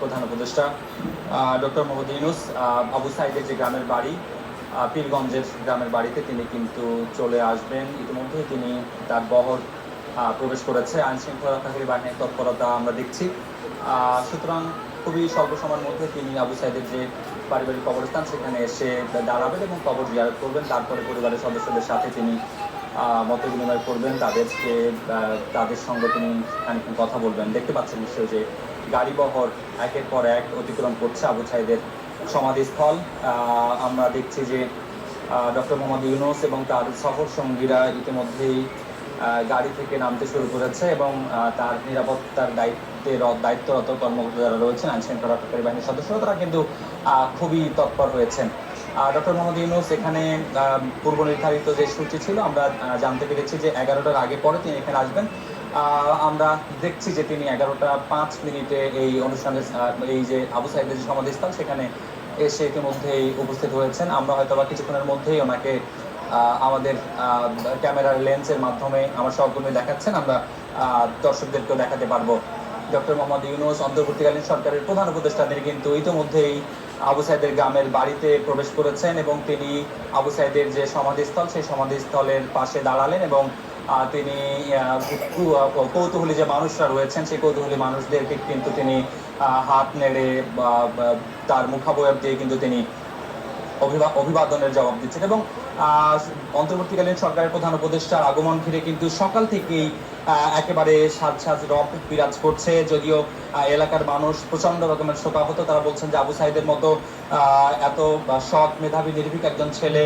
প্রধান উপদেষ্টা ডক্টর মোহাম্মদ ইউনুস আবু সাইদের যে গ্রামের বাড়ি পীরগঞ্জের গ্রামের বাড়িতে তিনি কিন্তু চলে আসবেন। ইতিমধ্যেই তিনি তার বহর প্রবেশ করেছে। আইন শৃঙ্খলা রক্ষাকারী বাহিনীর তৎপরতা আমরা দেখছি। সুতরাং খুবই স্বল্প সময়ের মধ্যে তিনি আবু সাইদের যে পারিবারিক কবরস্থান, সেখানে এসে দাঁড়াবেন এবং কবর জিয়ারত করবেন। তারপরে পরিবারের সদস্যদের সাথে তিনি মত বিনিময় করবেন। তাদেরকে তাদের সঙ্গে তিনি কথা বলবেন। দেখতে পাচ্ছেন নিশ্চয়ই যে গাড়ি বহর একের পর এক অতিক্রম করছে আবু সাইদের সমাধিস্থল। আমরা দেখছি যে ডক্টর মোহাম্মদ ইউনুস এবং তার সফর সঙ্গীরা ইতিমধ্যেই গাড়ি থেকে নামতে শুরু করেছে এবং তার নিরাপত্তার দায়িত্বে দায়িত্বরত কর্মকর্তা যারা রয়েছেন আইন শৃঙ্খলা রক্ষাকারী বাহিনীর সদস্যরা তারা কিন্তু খুবই তৎপর হয়েছেন। ডক্টর মোহাম্মদ ইউনুস এখানে পূর্ব নির্ধারিত যে সূচি ছিল, আমরা জানতে পেরেছি যে এগারোটার আগে পরে তিনি এখানে আসবেন। আমরা দেখছি যে তিনি এগারোটা পাঁচ মিনিটে এই অনুষ্ঠানে এই যে আবু সাইদের যে সমাধিস্থল, সেখানে এসে ইতিমধ্যেই উপস্থিত হয়েছেন। আমরা হয়তো বা কিছুক্ষণের মধ্যেই ওনাকে আমাদের ক্যামেরার লেন্সের মাধ্যমে আমার সহকর্মী দেখাচ্ছেন। আমরা দর্শকদেরকেও দেখাতে পারব। ডক্টর মোহাম্মদ ইউনুস অন্তর্বর্তীকালীন সরকারের প্রধান উপদেষ্টা। তিনি কিন্তু ইতিমধ্যেই আবু সাইদের গ্রামের বাড়িতে প্রবেশ করেছেন এবং তিনি আবু সাইদের যে সমাধিস্থল, সেই সমাধিস্থলের পাশে দাঁড়ালেন এবং তিনি কৌতূহলী যে মানুষরা রয়েছেন, সেই কৌতূহলী মানুষদেরকে কিন্তু তিনি হাত নেড়ে তার মুখাবয়ব দিয়ে কিন্তু তিনি অভিবাদনের জবাব দিচ্ছেন এবং অন্তর্বর্তীকালীন সরকারের প্রধান উপদেষ্টার আগমন ঘিরে কিন্তু সকাল থেকেই একেবারে সাজ সাজ রব বিরাজ করছে। যদিও এলাকার মানুষ প্রচণ্ড রকমের শোকাহত। তারা বলছেন যে আবু সাইদের মতো এত সৎ মেধাবী নির্ভীক একজন ছেলে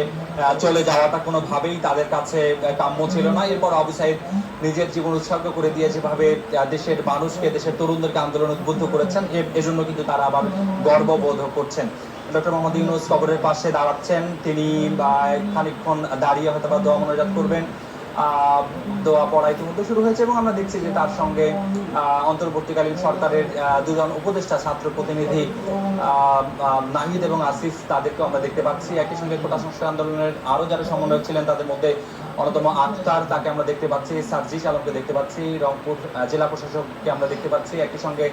চলে যাওয়াটা কোনোভাবেই তাদের কাছে কাম্য ছিল না। এরপর আবু সাইদ নিজের জীবন উৎসর্গ করে দিয়ে যেভাবে দেশের মানুষকে, দেশের তরুণদেরকে আন্দোলন উদ্বুদ্ধ করেছেন। এজন্য কিন্তু তারা আবার গর্ববোধ করছেন। ডক্টর মোহাম্মদ ইউনুস কবরের পাশে দাঁড়াচ্ছেন। তিনি খানিকক্ষণ দাঁড়িয়ে হয়তো বা দোয়া মনোজাত করবেন। দোয়া পড়া ইতিমধ্যে শুরু হয়েছে এবং আমরা দেখছি যে তার সঙ্গে অন্তর্বর্তীকালীন সরকারের দুজন উপদেষ্টা, ছাত্র প্রতিনিধি নাহিদ এবং আসিফ, তাদেরকেও আমরা দেখতে পাচ্ছি। একই সঙ্গে কোটা সংস্কার আন্দোলনের আরও যারা সমন্বয়ক ছিলেন, তাদের মধ্যে অন্যতম আক্তার, তাকে আমরা দেখতে পাচ্ছি, সার্জিস আলমকে দেখতে পাচ্ছি, রংপুর জেলা প্রশাসককে আমরা দেখতে পাচ্ছি। একই সঙ্গে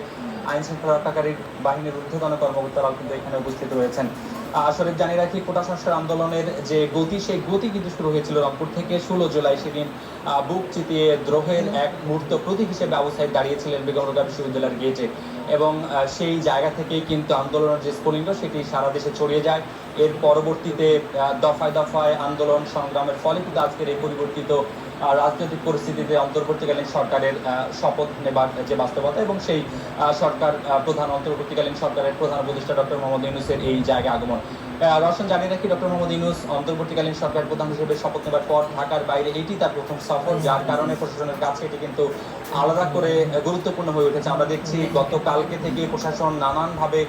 আইন শৃঙ্খলা রক্ষাকারী বাহিনীর ঊর্ধ্বতন কর্মকর্তারাও কিন্তু এখানে উপস্থিত রয়েছেন। শরীফ জানি রাখি, কোটা সংস্কার আন্দোলনের যে গতি, সেই গতি কিন্তু শুরু হয়েছিল রংপুর থেকে। ষোলো জুলাই সেদিন বুক চিতিয়ে দ্রোহের এক মুহূর্ত প্রতীক হিসেবে সাইদ দাঁড়িয়েছিলেন বেগম বিশ্ববিদ্যালয়ের গেটে। এবং সেই জায়গা থেকেই কিন্তু আন্দোলনের যে স্ফুলিঙ্গ, সেটি সারা দেশে ছড়িয়ে যায়। এর পরবর্তীতে দফায় দফায় আন্দোলন সংগ্রামের ফলে কিন্তু আজকের এই পরিবর্তিত রাজনৈতিক পরিস্থিতিতে অন্তর্বর্তীকালীন সরকারের শপথ নেবার যে বাস্তবতা এবং সেই সরকার প্রধান অন্তর্বর্তীকালীন সরকারের প্রধান উপদেষ্টা ডক্টর মোহাম্মদ ইউনুসের এই জায়গায় আগমন। রওশন, জানিয়ে রাখি ডক্টর মোহাম্মদ ইউনুস অন্তর্বর্তীকালীন সরকার প্রধান হিসেবে শপথ নেবার পর ঢাকার বাইরে এটি তার প্রথম সফর, যার কারণে প্রশাসনের কাছে এটি কিন্তু আলাদা করে গুরুত্বপূর্ণ হয়ে উঠেছে। আমরা দেখছি গতকালকে থেকে প্রশাসন নানানভাবে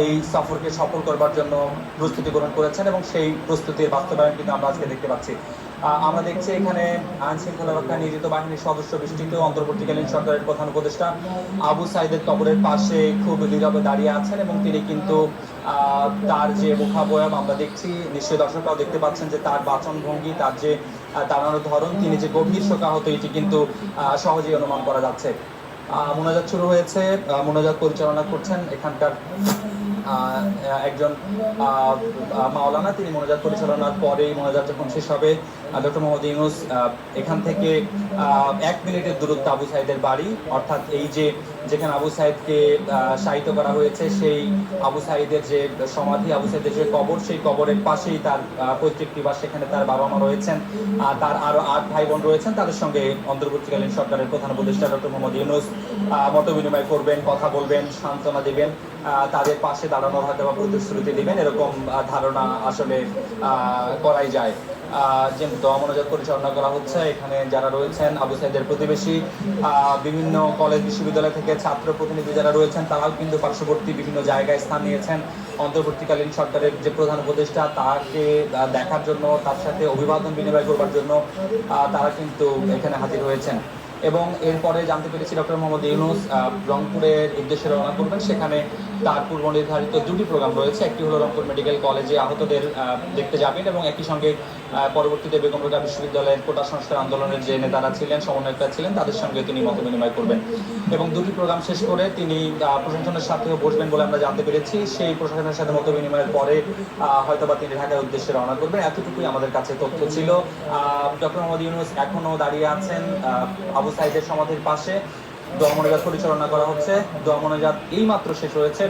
এই সফরকে সফল করবার জন্য প্রস্তুতি গ্রহণ করেছেন এবং সেই প্রস্তুতির বাস্তবায়ন কিন্তু আমরা আজকে দেখতে পাচ্ছি। আমরা দেখছি এখানে আইন শৃঙ্খলা রক্ষা নিয়োজিত বাহিনীর সদস্য বিস্তৃত অন্তর্বর্তীকালীন সরকারের প্রধান উপদেষ্টা আবু সাইদের কবরের পাশে খুব নীরবে দাঁড়িয়ে আছেন এবং তিনি কিন্তু তার যে মুখাবয়ব আমরা দেখছি, নিশ্চয়ই দর্শকরাও দেখতে পাচ্ছেন যে তার বাচন ভঙ্গি, তার যে দাঁড়ানোর ধরন, তিনি যে গভীর শোকাহত, এটি কিন্তু সহজেই অনুমান করা যাচ্ছে। মোনাজাত শুরু হয়েছে মোনাজাত পরিচালনা করছেন এখানকার একজন মাওলানা, তিনি মোনাজাত পরিচালনার পরেই মোনাজাত যখন শেষ হবে ডক্টর মোহাম্মদ ইউনুস এখান থেকে এক মিনিটের দূরত্ব আবু সাইদের বাড়ি, অর্থাৎ এই যে, যেখানে আবু সাইদকে শায়িত করা হয়েছে, সেই আবু সাইদের যে সমাধি, আবু সাইদের যে কবর, সেই কবরের পাশেই তার পৈতৃক নিবাস, সেখানে তার বাবা মা রয়েছেন তার আরও আট ভাই বোন রয়েছেন, তাদের সঙ্গে অন্তর্বর্তীকালীন সরকারের প্রধান উপদেষ্টা ডক্টর মোহাম্মদ ইউনুস মত বিনিময় করবেন, কথা বলবেন, সান্ত্বনা দিবেন। তাদের পাশে দাঁড়ানোর হয়তো বা প্রতিশ্রুতি দিবেন। এরকম ধারণা আসলে করাই যায়। আহ, যে দোয়া পরিচালনা করা হচ্ছে এখানে যারা রয়েছেন আবু সাইদের প্রতিবেশী বিভিন্ন কলেজ বিশ্ববিদ্যালয় থেকে ছাত্র প্রতিনিধি যারা রয়েছেন তারাও কিন্তু পার্শ্ববর্তী বিভিন্ন জায়গায় স্থান নিয়েছেন। অন্তর্বর্তীকালীন সরকারের যে প্রধান উপদেষ্টা তাকে দেখার জন্য তার সাথে অভিবাদন বিনিময় করবার জন্য তারা কিন্তু এখানে হাজির হয়েছেন। এবং এরপরে জানতে পেরেছি ডক্টর মোহাম্মদ ইউনুস রংপুরের উদ্দেশ্যে রওনা করবেন। সেখানে তার পূর্ব নির্ধারিত দুটি প্রোগ্রাম রয়েছে। একটি হলো রংপুর মেডিকেল কলেজে আহতদের দেখতে যাবেন এবং একই সঙ্গে পরবর্তীতে বেগম রোকেয়া বিশ্ববিদ্যালয়ের কোটা সংস্কার আন্দোলনের যে নেতারা ছিলেন, সমন্বয়করা ছিলেন, তাদের সঙ্গে তিনি মত বিনিময় করবেন। এবং দুটি প্রোগ্রাম শেষ করে তিনি প্রশাসনের সাথেও বসবেন বলে আমরা জানতে পেরেছি। সেই প্রশাসনের সাথে মত বিনিময়ের পরে হয়তোবা তিনি ঢাকার উদ্দেশ্যে রওনা করবেন। এতটুকুই আমাদের কাছে তথ্য ছিল। ডক্টর মোহাম্মদ ইউনুস এখনও দাঁড়িয়ে আছেন। আবু সাইদের সমাধির পাশে দোয়া মোনাজাত পরিচালনা করা হচ্ছে। দোয়া মোনাজাত এই মাত্র শেষ হয়েছে।